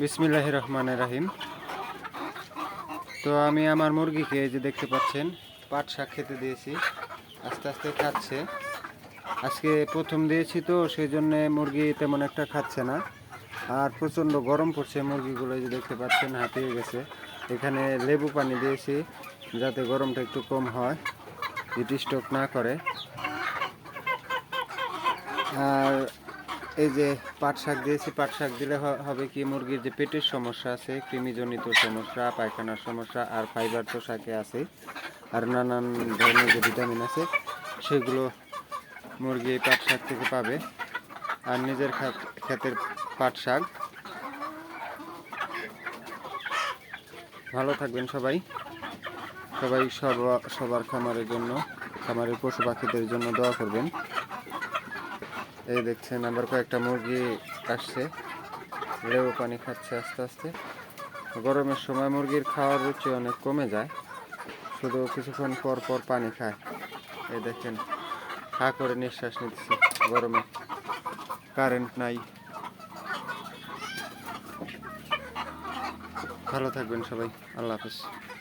বিসমিল্লাহ রহমান রাহিম। তো আমি আমার মুরগিকে যে দেখতে পাচ্ছেন, পাট শাক খেতে দিয়েছি, আস্তে আস্তে খাচ্ছে। আজকে প্রথম দিয়েছি তো, সেই জন্যে মুরগি তেমন একটা খাচ্ছে না। আর প্রচণ্ড গরম পড়ছে মুরগিগুলো যে দেখতে পাচ্ছেন, হাঁপিয়ে গেছে। এখানে লেবু পানি দিয়েছি, যাতে গরমটা একটু কম হয় হিট স্ট্রোক না করে। আর এই যে পাট শাক দিয়েছি, পাট শাক দিলে হবে কি, মুরগির যে পেটের সমস্যা আছে, কৃমিজনিত সমস্যা, পায়খানার সমস্যা, আর ফাইবার তো শাকে আছে। আর নানান ধরনের যে ভিটামিন আছে, সেগুলো মুরগি পাট শাক থেকে পাবে। আর নিজের ক্ষেতের পাট শাক। ভালো থাকবেন সবাই। সবাই সবার খামারের জন্য, খামারের পশু পাখিদের জন্য দোয়া করবেন। এই দেখছেন, আবার কয়েকটা মুরগি আসছে। লেবু পানি খাচ্ছে আস্তে আস্তে। গরমের সময় মুরগির খাওয়ার রুচি অনেক কমে যায়। শুধু কিছুক্ষণ পর পর পানি খায়। এই দেখেন, হা করে নিঃশ্বাস নিচ্ছে গরমে। কারেন্ট নাই। ভালো থাকবেন সবাই। আল্লাহ হাফিজ।